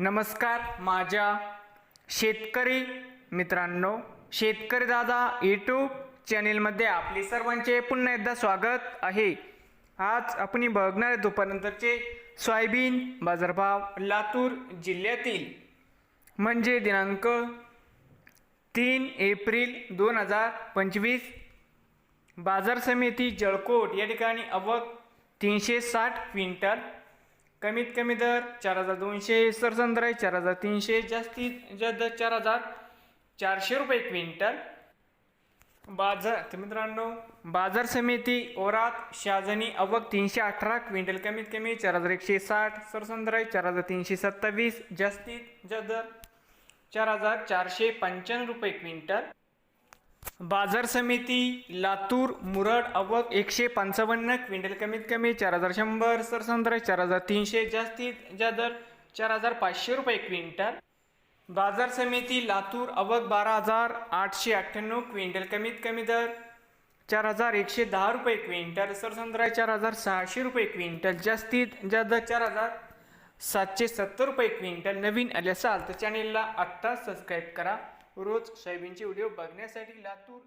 नमस्कार माझ्या शेतकरी मित्रांनो शेतकरी दादा यूट्यूब चॅनेलमध्ये आपले सर्वांचे पुन्हा एकदा स्वागत आहे. आज आपण बघणार आहे दुपारनंतरचे सोयाबीन बाजारभाव लातूर जिल्ह्यातील. म्हणजे दिनांक तीन एप्रिल दोन हजार पंचवीस. बाजार समिती जळकोट या ठिकाणी अवक तीनशे साठ क्विंटल कमीत कमी दर चार हजार दोनशे सरसंद्राई चार हजार तीनशे. जास्तीत जास्त दर चार हजार चारशे रुपये क्विंटल. बाजार तर मित्रांनो बाजार समिती ओरात शाजनी अवक तीनशे अठरा क्विंटल कमीत कमी चार हजार एकशे साठ सरसंद्राई चार हजार तीनशे सत्तावीस. जास्तीत जास्त दर चार हजार चारशे पंच्याण्णव रुपये क्विंटल. बाजार समिती लातूर मुरड अवक एकशे पंचावन्न क्विंटल कमीत कमी चार हजार शंभर सरसंद्र चार हजार तीनशे जास्तीत जास्त दर चार हजार पाचशे रुपये क्विंटल. बाजार समिती लातूर अवक बारा हजार आठशे अठ्ठ्याण्णव क्विंटल कमीत कमी दर चार हजार एकशे दहा रुपये क्विंटल सरसंद्रा चार हजार सहाशे रुपये क्विंटल जास्तीत जास्त दर चार हजार सातशे सत्तर रुपये क्विंटल. नवीन आले असाल तर चॅनेलला आत्ता सबस्क्राईब करा. रोज सोयाबीनचे व्हिडिओ बघण्यासाठी लातूर